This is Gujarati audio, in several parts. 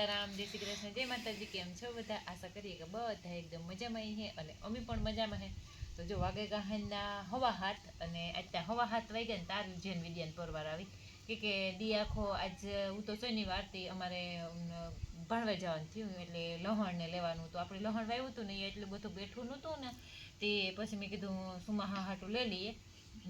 સીતારામ, જય શ્રી કૃષ્ણ, જય માતાજી, કેમ છો બધા? આશા કરીએ કે બધા એકદમ મજામાં છે અને અમે પણ મજામાં હે. તો જો વાગે ગાહનના હવા હાથ અને અત્યારે હવા હાથ વાગ્યા ને તારું જેન વિદ્યાન પરવાર આવી. કે કે દી આખો આજ હું તો શનિવારથી અમારે ભણવા જવાનું થયું એટલે લહણને લેવાનું તો આપણે લહણ વાવ્યું હતું ને એ એટલું બધું બેઠું નહોતું ને, તે પછી મેં કીધું સુમાહા હાટું લઈ લઈએ.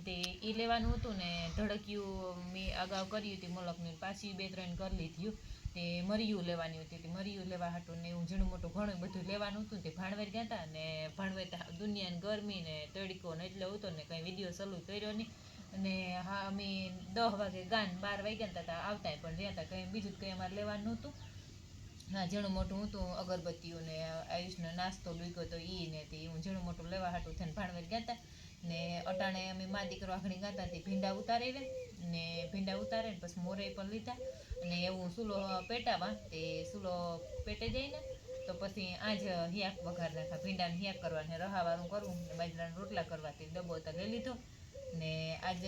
તે એ લેવાનું હતું ને ધડકિયું, મેં અગાઉ કર્યું હતું, મલકની પાછી બે ત્રણ કરી લીધું. તે મરિયું લેવાની હતી, તે મરિયું લેવા હતું ને એવું ઝીણું મોટું ઘણું બધું લેવાનું હતું તે ભાણવેર ગયા હતા ને ભાણવેર દુનિયાની ગરમી ને તડકો ને એટલે હતો ને કંઈ વીડિયો ચાલુ કર્યો નહીં. અને હા, અમે દસ વાગે ગાન બાર વાગ્યા ગયા તા આવતા પણ રહ્યા હતા કંઈ બીજું કંઈ અમારે લેવાનું નહોતું હા, ઝીણું મોટું હતું અગરબત્તીઓ ને આયુષનો નાસ્તો ડૂક્યો તો ઈ ને તે હું ઝીણું મોટું લેવા હાટું થઈને ભાણવેર ગયા હતા ને અટાણે અમે મા દીકરો આખણી ગાતા તે ભીંડા ઉતારી ને ભીંડા ઉતારે પછી મોરે પણ લીધા અને એવું સૂલો પેટાવા તે સૂલો પેટે જઈને તો પછી આજ હિયાક વઘાર નાખા. ભીંડાને હિયાક કરવાને રહાવાળું કરવું ને બાજરાના રોટલા કરવા તે ડબ્બો લઈ લીધો. ને આજ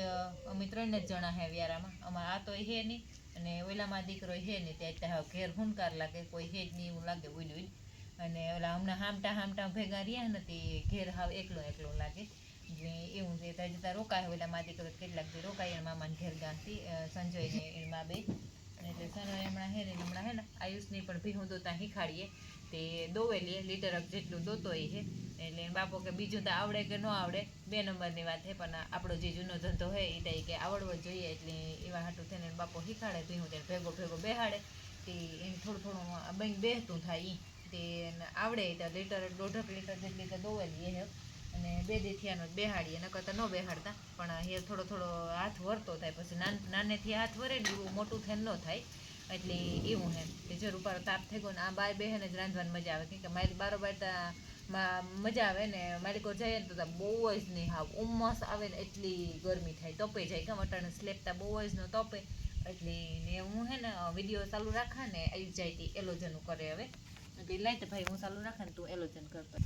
અમે ત્રણ જ જણા હે વ્યારામાં. અમાર આ તો હે નહીં અને ઓલામાં દીકરો હે નહીં. ત્યાં ઘેર હુંકાર લાગે, કોઈ હે જ નહીં એવું લાગે ઉડ ઉડ અને ઓલા હમણાં હામટા હામટા ભેગા રહ્યા ને તે ઘેર હાવ એકલો એકલો લાગે. એવું છે ત્યાં જતાં રોકાય ઓલા એટલે દીકરો તો કેટલાક જે રોકાય એના મામાને ઘેર ગાંથી સંજય ને એની મા બે. એટલે સનોય હમણાં હે ને, હમણાં હે ને, આયુષની પણ ભીહું દોતા શીખાડીએ. તે દોવેલીએ લીટર જેટલું દોતો એ છે. એટલે બાપો કે બીજું તો આવડે કે ન આવડે, બે નંબરની વાત છે, પણ આપણો જે જૂનો ધંધો હોય એ તો કે આવડવો જોઈએ. એટલે એવા હાટું થઈને બાપો શીખાડે ભીહું તેને ભેગો ભેગો બેહાડે. તે એને થોડું થોડું બંધ બેહતું થાય એ તે આવડે તો લીટર દોઢક લીટર જેટલી તો દોવેલી એ હે અને બે દેથિયાનો જ બેહાડીએ, નકર તો ન બેહાડતા. પણ એ થોડો થોડો હાથ વરતો થાય, પછી નાન, નાનેથી હાથ વરે ને એવું મોટું થઈને ન થાય. એટલે એવું હે કે જરૂર ઉપર તાપ થઈ ગયો ને આ બાય બેહેને જ રાંધવાની મજા આવે. કેમ કે મારી બારોબાર ત્યાં મજા આવે ને કોઈ જાય ને તો બહુ જ નહીં હાવ. ઉમસ આવે ને એટલી ગરમી થાય, તપે જાય. કેમ અટાણે સ્લેપતા બહુ જ ન તપે. એટલે ને હું હે ને વીડિયો ચાલુ રાખા ને આવી જાય એલોજન કરે હવે. એટલે લાઈ તો ભાઈ હું ચાલુ રાખે ને તું એલોજન કરતો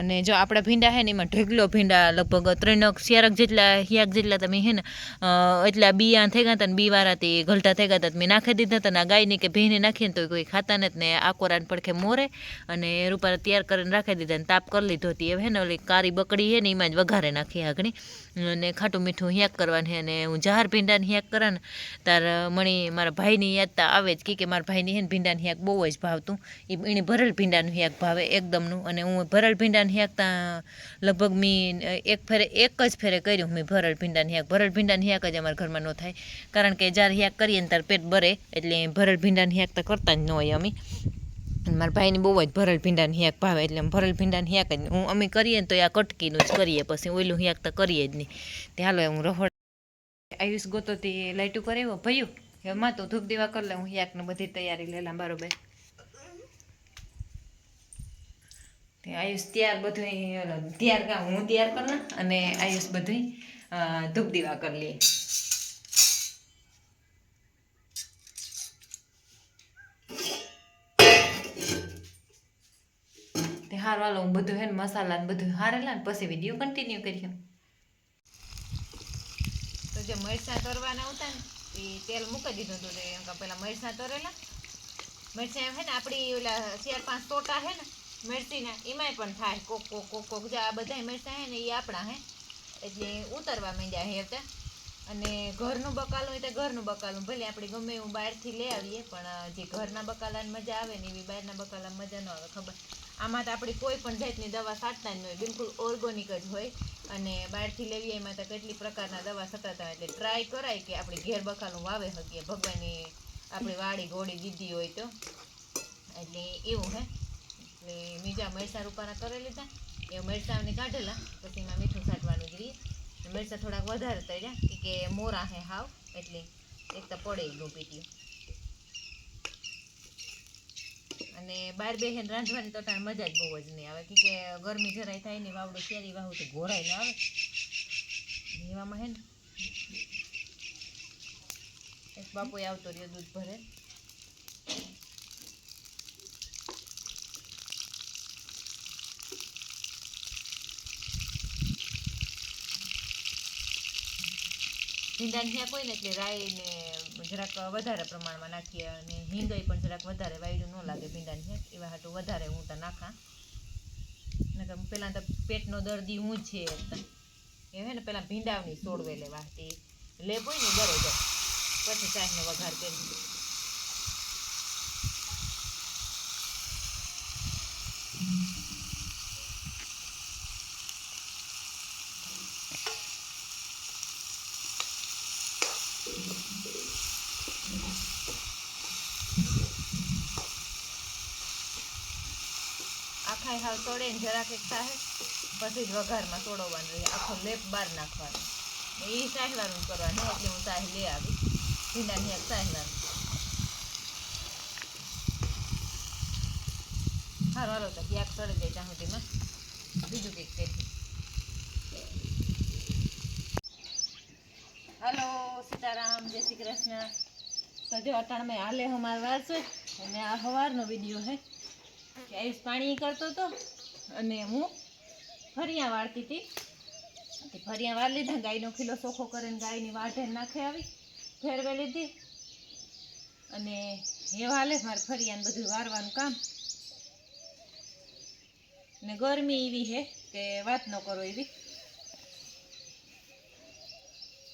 અને જો આપણા ભીંડા હે ને એમાં ઢેગલો ભીંડા લગભગ ત્રણ શિયારક જેટલા હિયાક જેટલા તમે હે ને એટલા બિયા થઈ ગયા હતા ને બીવારા તે ઘલટા થઈ ગયા હતા મેં નાખી દીધા હતા ને આ ગાયને કે ભીને નાખીને તો કોઈ ખાતા નથી ને આકોરાને પડખે મોરે અને રૂપારા તૈયાર કરીને રાખી દીધા ને તાપ કરી લીધો હતી હવે હે ને, ઓલી કારી બકડી હે ને એમાં જ વઘારે નાખી આગળ. અને ખાટું મીઠું હિયાક કરવાની અને હું જહાર ભીંડાને હિયાક કરા ને, તાર મણી મારા ભાઈની યાદતા આવે જ કી મારા ભાઈની હે ને ભીંડાને હિયાક બહુ જ ભાવતું. એ એને ભરેલ ભીંડાનું હિયાક ભાવે એકદમનું અને હું ભરેલ ભીંડાને હેક લગભગ મેં એક ફેરે, એક જ ફેરે કર્યું મેં ભરડ ભીંડાને હેક. ભરડ ભીંડાને હેક જ અમારા ઘરમાં ન થાય. કારણ કે જ્યારે હેક કરીએ ને ત્યારે પેટ ભરે, એટલે ભરડ ભીંડાને હેક તો કરતા જ ન હોય અમે. મારા ભાઈને બહુ જ ભરેલ ભીંડાને હિયાક ભાવે, એટલે ભરેલ ભીંડાને હિયાક જ હું અમે કરીએ ને તો આ કટકીનું જ કરીએ પછી ઓઈલું હેક તો કરીએ જ નહીં. તે હાલો હું રહોડ આયુષ ગોતો તે લાઈટું કરાવ્યો ભયું હવે માં તો ધૂપ દીવા કરી લે, હું હેકને બધી તૈયારી લેલા બરોબર તે આયુષ ત્યાર બધું ત્યાર કા હું તૈયાર કરના અને આયુષ બધું ધૂપ દીવા કરી લઈએ તે હાર વાલો હું બધું હે ને મસાલા ને બધું હારેલા ને પછી વીડિયો કન્ટિન્યુ કરીએ. તો જે મરચાં તરવાના હતા ને, એ તેલ મૂકી દીધું હતું તે એમ પેલા મરચાં તરેલા. મરચાં એમ હે ને આપણી ઓલા ચાર પાંચ ટોટા હે ને મિરચીના એમાંય પણ થાય, કોક કોક કોક કોક. આ બધા મરચાં હે ને એ આપણા હે, એટલે ઉતરવા માંડ્યા હે તે. અને ઘરનું બકાલું હોય તો ઘરનું બકાલું ભલે આપણે ગમે એવું બહારથી લઈ આવીએ, પણ જે ઘરના બકાલાની મજા આવે ને એવી બહારના બકાલાની મજા ન આવે, ખબર. આમાં તો આપણી કોઈ પણ જાતની દવા છાંટતા જ ન હોય. બિલકુલ ઓર્ગોનિક જ હોય. અને બહારથી લેવી એમાં તો કેટલી પ્રકારના દવા સટાતા હોય. એટલે ટ્રાય કરાય કે આપણે ઘેર બકાલું વાવે શકીએ ભગવાનની આપણી વાડી ઘોડી દીધી હોય તો. એટલે એવું હે. એટલે બીજા મરચાં રૂપાના કરી લીધા. એ મરચાંને કાઢેલા. પછી એમાં મીઠું છાંટવાનું જ મરચાં થોડાક વધારે તળ્યા. કે મોરા હે હાવ, એટલે એક તો પડે ગયું અને બાર બેહેન રાંધવાની તો તાર મજા જ બહુ જ નહીં આવે. કે ગરમી જરાય થાય ને વાવડો ક્યારે વાવું તો ઘોરાય ન આવે. એવામાં હે ને, એક આવતો રહ્યો દૂધ ભરે. ભીંડા ત્યાં કોઈ ને એટલે રાઈ ને જરાક વધારે પ્રમાણમાં નાખીએ અને હિંગઈ પણ જરાક વધારે વાયડું ન લાગે ભીંડા હેક એવા હાટું વધારે હું તો નાખા. નકર પહેલાં તો પેટનો દર્દી હું છે એ હે ને પહેલાં ભીંડાવની સોડવે લેવા તે. લેપ હોય ને બરોબર પછી ચાયનો વઘાર કરી આખા હાવ તોડે ને જરાક એક સાહે પછી જ વઘારમાં તોડવાનું રહે આખો લેપ બહાર નાખવાનો. એ સાહેવાનું કરવાનું, એટલે હું સાહે લઈ આવી. ભીંડાની એક સાહેવાનું હારું હાલો તો ક્યાંક સડી જાય ત્યાં સુધીમાં બીજું કંઈક કરી હાલો, સીતારામ, જય શ્રી કૃષ્ણ. તો જો અટાણમાં હાલે હમાર વાર છે અને આ સવારનો વીડિયો હે. આયુષ પાણી કરતો હતો અને હું ફરિયા વાળતી હતી ફરિયા વાળ લીધા, ગાયનો ખીલો સોખો કરીને ગાયની વાઢે નાખે આવી ફેરવે લીધી. અને એ હાલે મારે ફરિયાને બધું વારવાનું કામ. ને ગરમી એવી હે કે વાત ન કરો એવી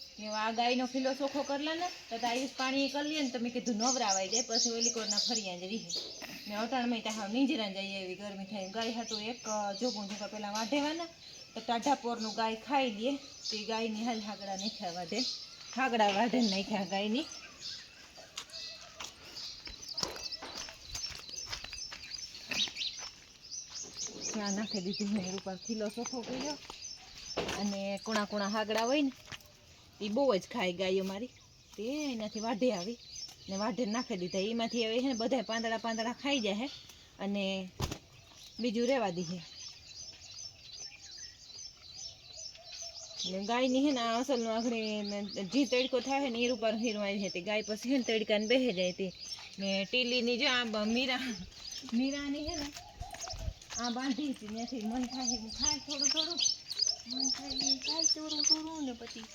કે આ ગાયનો ફીલો ચોખ્ખો કરલા ને, તો તો આયુષ પાણી કરી લે ને તમે કીધું નવરાવાઈ જાય પછી ઓલી કોરના ફરિયા જ રહી. ને અટાણમાં ત્યાં હાવ નીંજરા જાય એવી ગરમી થાય ગાય હતું એક જોગું જોગા પેલા વાઢેવાના, તો ટાઢા પોરનું ગાય ખાઈ લે એ ગાયની હાલ હાગડા નાખ્યા વાઢે. હાગડા વાઢે નાખ્યા ગાયની. ત્યાં નાખી દીધી મેં ઉપર ખીલો ચોખ્ખો કર્યો. અને કુણા કુણા હાગડા હોય ને એ બહુ જ ખાય ગાયો મારી. તે એનાથી વાઢે આવી. ને વાઢે નાખી દીધા. એમાંથી હવે છે ને બધા પાંદડા પાંદડા ખાઈ જાય અને બીજું રહેવા દીધે ને ગાયની છે ને આ અસલનું આખરી જે તડકો થાય ને એ ઉપર હીરું આવી હતી. ગાય પછી છે ને તડકાને બેસી જાય તે ને ટીલીની જો આ મીરા, મીરાની છે ને આ બાંધી હતી. ત્યાંથી મન થાય ખાય થોડું થોડું. મન થાય ખાય થોડું થોડું ને પછી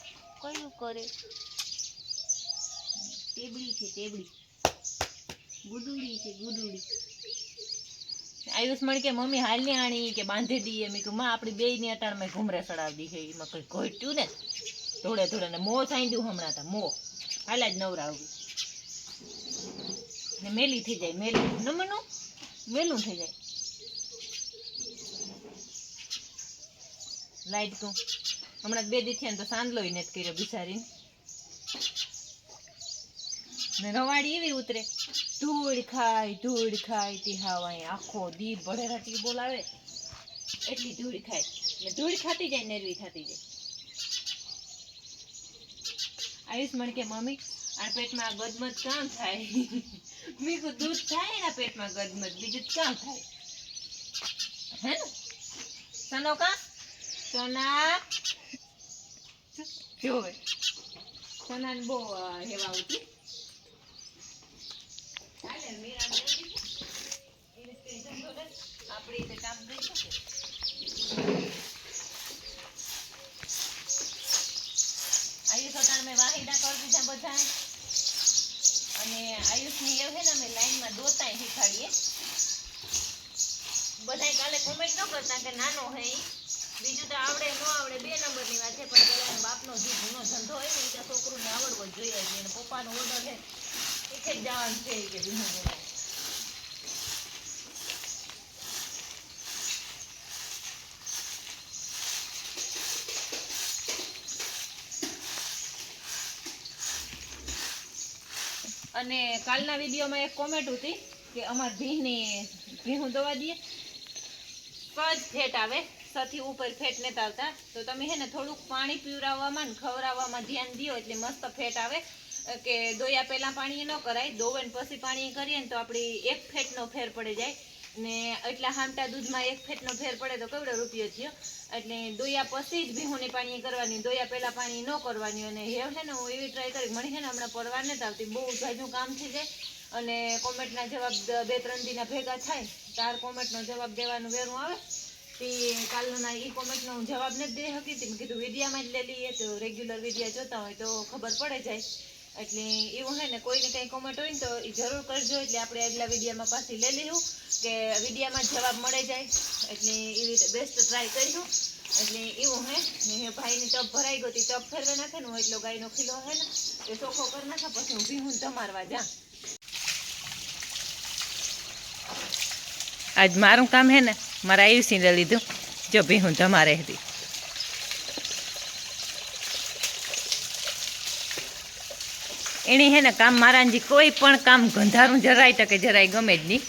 કયું કરે? ટેબડી છે ટેબડી ગુડુડી છે, ગુડુડી. આયુષ મળી કે મમ્મી હાલની આણી કે બાંધી દઈએ. મેં કહ્યું માં, આપણી બે ની અટાણમાં ઘૂમરે ચડાવી દી. એમાં કઈ ઘટ્યું ને? ધોળે ધોળે ને મો સાંધ્યું હમણાં તા, મો. હાલા જ નવરાવવી ને મેલી થઈ જાય, મેલી. નમનું મેલું થઈ જાય. લાઈટ તું. હમણાં બે દી થયા તો સાંદલો નથી કર્યો બિચારીને. ને રવાડી એવી ઉતરે, ધૂળ ખાય ધૂળ ખાય, તે હાવ આખો દી ભડેરાટી બોલાવે. એટલી ધૂળ ખાય. ને ધૂળ ખાતી જાય, નેરવી થતી જાય. આયુષ મણ કે, મમ્મી, આ પેટમાં ગદમદ કામ થાય? મીકું દૂધ થાય એના પેટમાં ગદમદ, બીજું કામ થાય. હે ને? સનો કા? સોના? જોવે સોનાને બહુ અ, હેવા આવતી ચાલે, મીરા બોલી દીધું. એ રીતે ધંધો ને આપણી રીતે કામ થઈ શકે આયુષ અટાણ મેં વાહિદા કરી દીધા બધા અને આયુષની એવું છે ને અમે લાઈનમાં દોતાય શીખાડીએ બધાય કાલે કોમેન્ટ ન કરતા કે નાનો હે ઈ. બીજું તો આવડે ન આવડે, બે નંબરની વાત છે, પણ પેલા બાપનો જે જૂનો ધંધો હોય ને એ છોકરુંને આવડવો જોઈએ જ. એને પપ્પાનો ઓર્ડર છે, એક જ જવાનું છે કે બોલાય. અને કાલના વિડીયોમાં એક કોમેન્ટ હતી કે અમાર ભીની ભીહું દવા દઈએ કજ ફેટ આવે સથી ઉપર ફેટ લેતા આવતા. તો તમે હે ને થોડુંક પાણી પીવરાવવામાં ને ખવડાવવામાં ધ્યાન દો એટલે મસ્ત ફેટ આવે. કે દોયા પહેલાં પાણી ન કરાય દોવે પછી પાણી કરીએ ને તો આપણી એક ફેટનો ફેર પડી જાય. ને એટલા હામટા દૂધમાં એક ફેટનો ફેર પડે તો કેવડો રૂપિયો થયો? એટલે દોયા પછી જ ભીહુંની પાણી કરવાની, દોયા પહેલાં પાણી ન કરવાની. અને હેવ છે ને હું એવી ટ્રાય કરી, મને છે ને હમણાં પડવા નથી આવતી, બહુ જાજું કામ થઈ જાય. અને કોમેન્ટના જવાબ બે ત્રણ દીના ભેગા થાય ચાર કોમેન્ટનો જવાબ દેવાનું વેરું આવે. તે કાલના ઈ કોમેન્ટનો હું જવાબ નથી દઈ શકતી મેં કીધું વિડીયામાં જ લઈ લઈએ તો રેગ્યુલર વિડીયા જોતા હોય તો ખબર પડે જાય. એટલે એવું હે ને કોઈને કંઈ કોમેન્ટ હોય ને તો એ જરૂર કરજો. એટલે આપણે આગલા વિડીયોમાં પાછી લઈ લઈશું કે વિડીયોમાં જવાબ મળે જાય. એટલે એવી રીતે બેસ્ટ ટ્રાય કરીશું. એટલે એવું હે ને ભાઈની ટપ ભરાઈ ગયો હતી. ટપ ફેરવે નાખે ને હું એટલો ગાયનો ખીલો હે ને એ ચોખ્ખો કરી નાખે પછી હું ભીહું તમારવા જા આજ મારું કામ હે ને મારા આયુષીને લીધું. જો ભીહું તમારે હતી એણે હે ને કામ મારાજી કોઈ પણ કામ ગંધારું જરાય તકે જરાય ગમે જ નહીં.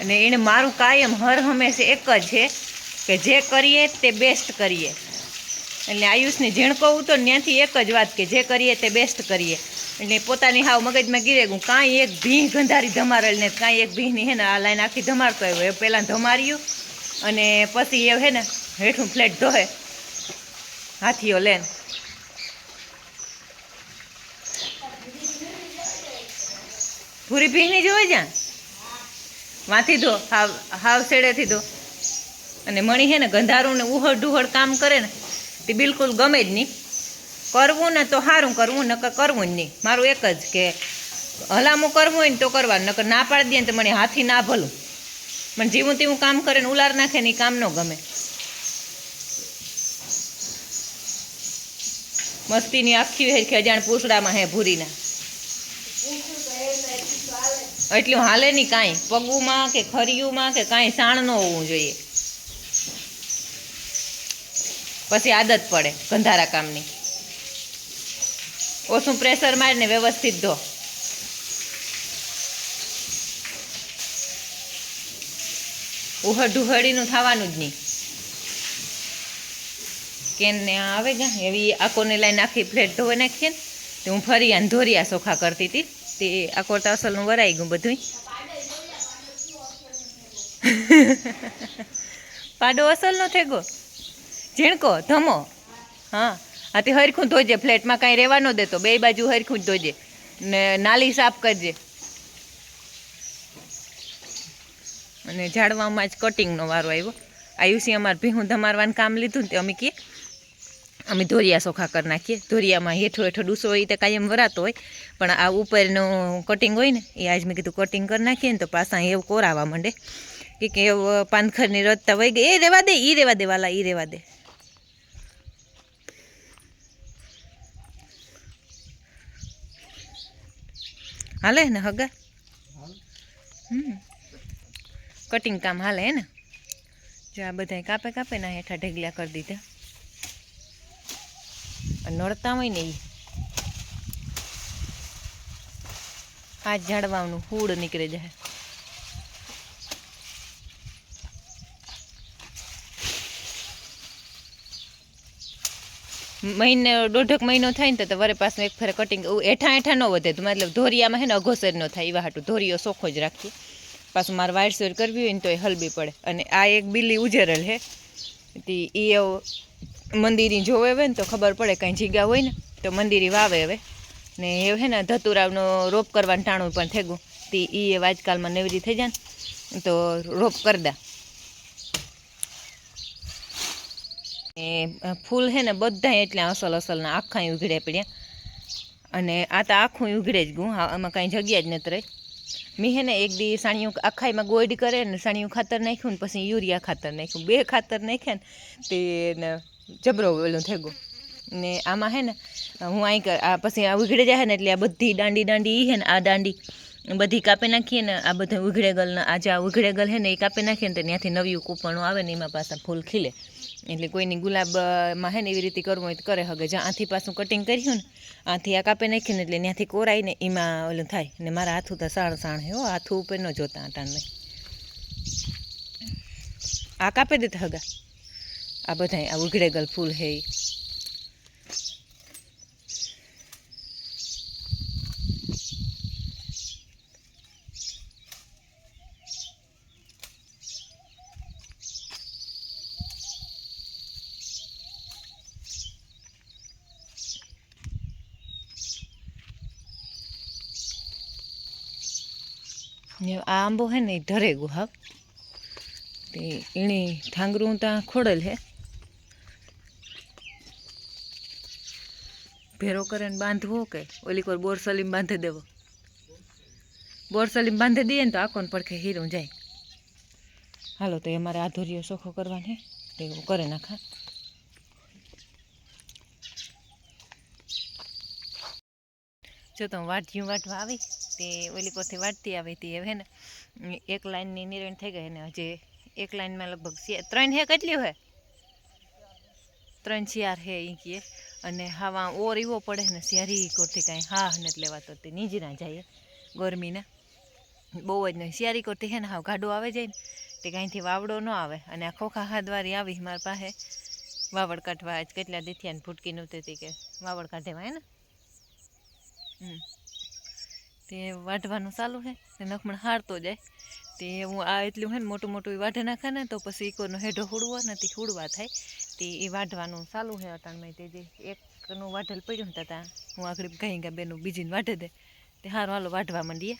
અને એણે મારું કાયમ હર હંમેશ એક જ છે કે જે કરીએ તે બેસ્ટ કરીએ. એટલે આયુષને જેણ કહું તો ત્યાંથી એક જ વાત કે જે કરીએ તે બેસ્ટ કરીએ. એટલે પોતાની હાવ મગજમાં ગીરે ગયું કાંઈ એક ભીં ગંધારી ધમારેલ ને કાંઈ એક ભીંની હે ને આ લાઈન આખી ધમારતો આવ્યો એ પહેલાં ધમાર્યું અને પછી એ હે ને હેઠું ફ્લેટ ધોહે. હાથીઓ લેન પૂરી ભીંની જોવે જ્યાં? વાંથી ધો, હાવ હાવ શેડેથી દો અને મણી છે ને ગંધારું ને ઉહડ ડુહડ કામ કરે ને, તે બિલકુલ ગમે જ નહીં. કરવું ને તો સારું કરવું, નકર કરવું જ નહીં. મારું એક જ કે, હલામું કરવું હોય ને તો કરવાનું, નકર ના પાડી દે ને તો મને હાથી ના ભલું. મને જીવું તેવું કામ કરે ને ઉલાર નાખે ને કામ ન ગમે. મસ્તીની આખી હેરખી અજાણ પૂછડામાં હે ભૂરીના. એટલું હાલે નહીં કાંઈ. પગુમાં કે ખરિયુમાં કે કાંઈ સાણ ન હોવું જોઈએ. પછી આદત પડે ગંધારા કામની. ઓછું પ્રેશર મારીને વ્યવસ્થિત ધો. ઉહડ ઢુહડીનું થવાનું જ નહીં. કેન ને આ આવે ગયા એવી આકોને લઈને આખી પ્લેટ ધોઈ નાખીએ ને, તો હું ફરી આને ધોરિયા ચોખા કરતી હતી તે આકોર તો અસલનું વરાઈ ગયું બધું પાડો અસલનો થઈ ગયો ઝીણકો, ધમો. હા. હા તે હરખું ધોજે, ફ્લેટમાં કાંઈ રહેવા ન દેતો બે બાજુ હરખું જ ધોજે. ને નાલી સાફ કરજે. અને ઝાડવામાં જ કટિંગનો વારો આવ્યો. આયુષી અમારે ભીહું ધમારવાનું કામ લીધું ને અમે કહીએ અમે ધોરિયા સોખા કરી નાખીએ. ધોરિયામાં હેઠો હેઠો ડૂસો હોય તો કાયમ વરાતો હોય. પણ આ ઉપરનું કટિંગ હોય ને એ આજ મેં કીધું કટિંગ કરી નાખીએ ને તો પાછા એવું કોરાવા માંડે. કે કે એવું પાનખરની રજતા વહી ગઈ. એ રેવા દે એ રેવા દેવાલા એ રેવા દે. હાલે ને હગા? હમ. કટિંગ કામ હાલે હે ને? જો આ બધા કાપે કાપે ના હેઠા ઢેગલા કરી દીધા. નડતા હોય ને એ આ ઝાડવાનું હૂડ નીકળે જાય. મહિને, દોઢક મહિનો થાય ને તો વરે પાછું એક ફરે કટિંગ એઠા એઠા ન વધે. તો મતલબ ધોરિયામાં હે ને અઘોસર ન થાય એવા હાટું. ધોરિયો સોખો જ રાખીએ. પાછું મારે વાયર શેર કરવી હોય ને તો એ હલવી પડે. અને આ એક બિલ્લી ઉજેરલ હે. તે એ મંદિરી જોવે હવે ને તો ખબર પડે કાંઈ જીગા હોય ને, તો મંદિરી વાવે હવે. ને એ હે ને ધતુરાવનો રોપ કરવાનું ટાણું પણ થઈ ગયું તે એ આજકાલમાં નેવરી થઈ જાય ને તો રોપ કરી દા. એ ફૂલ હે ને બધા એટલે અસલ અસલના આખા ઉઘડે પડ્યા. અને આ તો આખું ઉઘડે જ હા, આમાં કાંઈ જગ્યા જ નથી રહી. મેં હે ને એક દી સાણિયું આખાઈમાં ગોઈડ કરે ને સાણિયું ખાતર નાખ્યું ને પછી યુરિયા ખાતર નાખ્યું. બે ખાતર નાખ્યા ને તે ને જબરો ઓલું થઈ ગયું. ને આમાં હે ને હું અહીં આ પછી આ ઉઘડે જાય ને એટલે આ બધી દાંડી દાંડી હે ને આ દાંડી બધી કાપી નાખીએ ને આ બધા ઉઘડે ગલના, આ ઉઘડે ગલ ને એ કાપી નાખીએ ને ત્યાંથી નવી કૂપણો આવે ને એમાં પાછા ફૂલ ખીલે. એટલે કોઈની ગુલાબમાં હે ને એવી રીતે કરવું હોય તો કરે હગે. જ્યાં આથી પાછું કટિંગ કર્યું ને, આથી આ કાપી નાખ્યું ને, એટલે ત્યાંથી કોરાય ને, એમાં ઓલું થાય. ને મારા હાથું તો સાણ સાણ હે હો, હાથું ઉપર ન જોતા આટાને આ કાપી દેતા હગા. આ બધા આ ઉઘડે ગલ ફૂલ હે આંબો હે ને એ ધરે ગયો હાવ તે એણે ઠાંગરું ત્યાં ખોડેલ હે. ભેરો કરે ને બાંધવો કે? ઓલી કોર બોરસલીમ બાંધી દેવો. બોરસલીમ બાંધી દઈએ ને તો આખો ને પડખે હીરું જાય. હાલો, તો એ અમારે આધુરીઓ સોખો કરવાને તે હું કરે નાખા જો તો વાટજીયું વાટવા આવી. તે ઓલી કોરથી વાટતી આવી હતી હવે હે ને એક લાઈનની નિર્ણય થઈ ગઈ ને હજી એક લાઈનમાં લગભગ સે- ત્રણ હે કેટલી હોય? ત્રણ ચાર હે ઈ કીએ અને હવા ઓર એવો પડે ને શિયારી કોરથી કાંઈ હા નથી લેવાતો તે નીજી ના જાય ગરમીના. બહુ જ નહીં શિયારી કોરથી હે ને હાવ ગાડો આવે જાય ને, તે કાંઈથી વાવડો ન આવે. અને આ ખોખા હાથવારી આવી મારી પાસે. વાવડ કાઢવા આજ કેટલા દીથિયા ને ફૂટકી નહોતી હતી કે વાવડ કાઢેવા હે ને? હમ. તે વાઢવાનું ચાલુ છે તે નખમણ હારતો જાય. તે હું આ એટલું હોય ને મોટું મોટું વાઢે નાખે ને તો પછી ઈકોનો હેઢો હુડવો નથી હુડવા થાય. તે એ વાઢવાનું ચાલુ છે અટાણમાં તે જે એકનું વાઢેલ પડ્યું ને તા હું આગળ ગાઈ ગયા બેનું બીજીને વાઢે દે. તે સારું હાલો વાઢવા માંડીએ.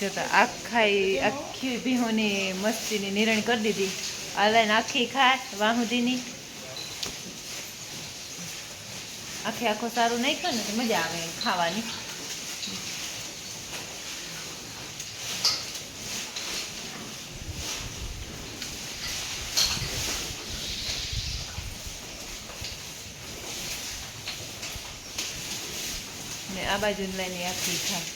જો તો આખા ભીહોની મસ્તીની નિરણ કરી દીધી. લાઈન આખી ખાય વાહુદીની. આખે આખો સારું નાખ્યો ને મજા આવે ખાવાની. બાજુ લઈને આખી ખાય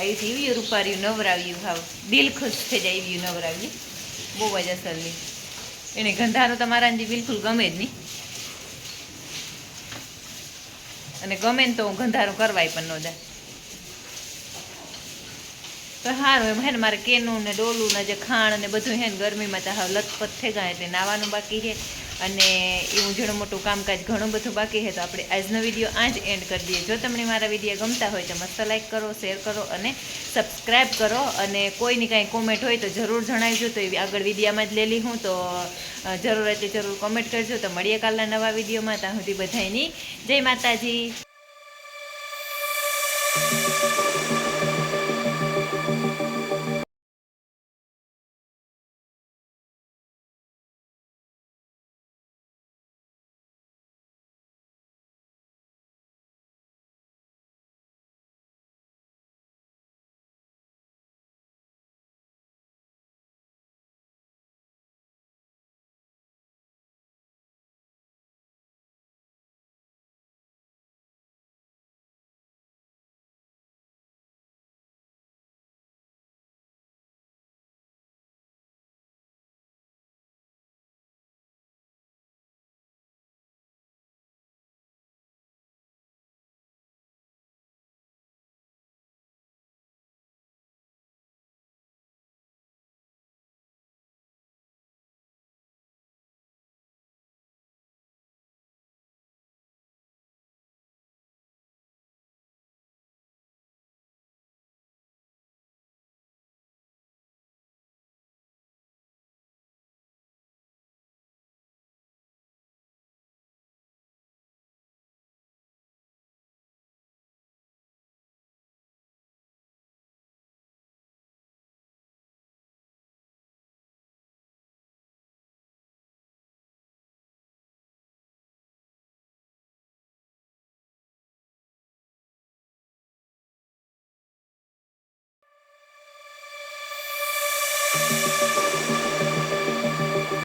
અહીંથી એવી રૂપાર્યું નવરાવ્યું ભાવ દિલ ખુશ થઈ જાય એવી નવરાવ્યું. બહુ જ અસરની એને ગંધારો તમારા અંજી બિલકુલ ગમે જ નહીં. અને ગમે ને તો હું ગંધારો કરવાય પણ ન દે તો સારું એમ હે ને મારે કેનું ને ડોલું ને જે ખાણ ને બધું હે ને ગરમીમાં તો હાવ લથપથ થઈ ગયા એટલે નાવાનું બાકી છે. અને એવું ઘણું મોટું કામકાજ ઘણું બધું બાકી છે, તો આપણે આજનો વીડિયો આ જ એન્ડ કરી દઈએ. જો તમને મારા વીડિયો ગમતા હોય તો મસ્ત લાઈક કરો શેર કરો અને સબસ્ક્રાઈબ કરો. અને કોઈની કાંઈ કોમેન્ટ હોય તો જરૂર જણાવજો, તો એવી આગળ વિડીયામાં જ લેલી હું. તો જરૂર એટલે જરૂર કોમેન્ટ કરજો. તો મળીએ કાલના નવા વિડીયોમાં ત્યાં સુધી બધાયની જય માતાજી.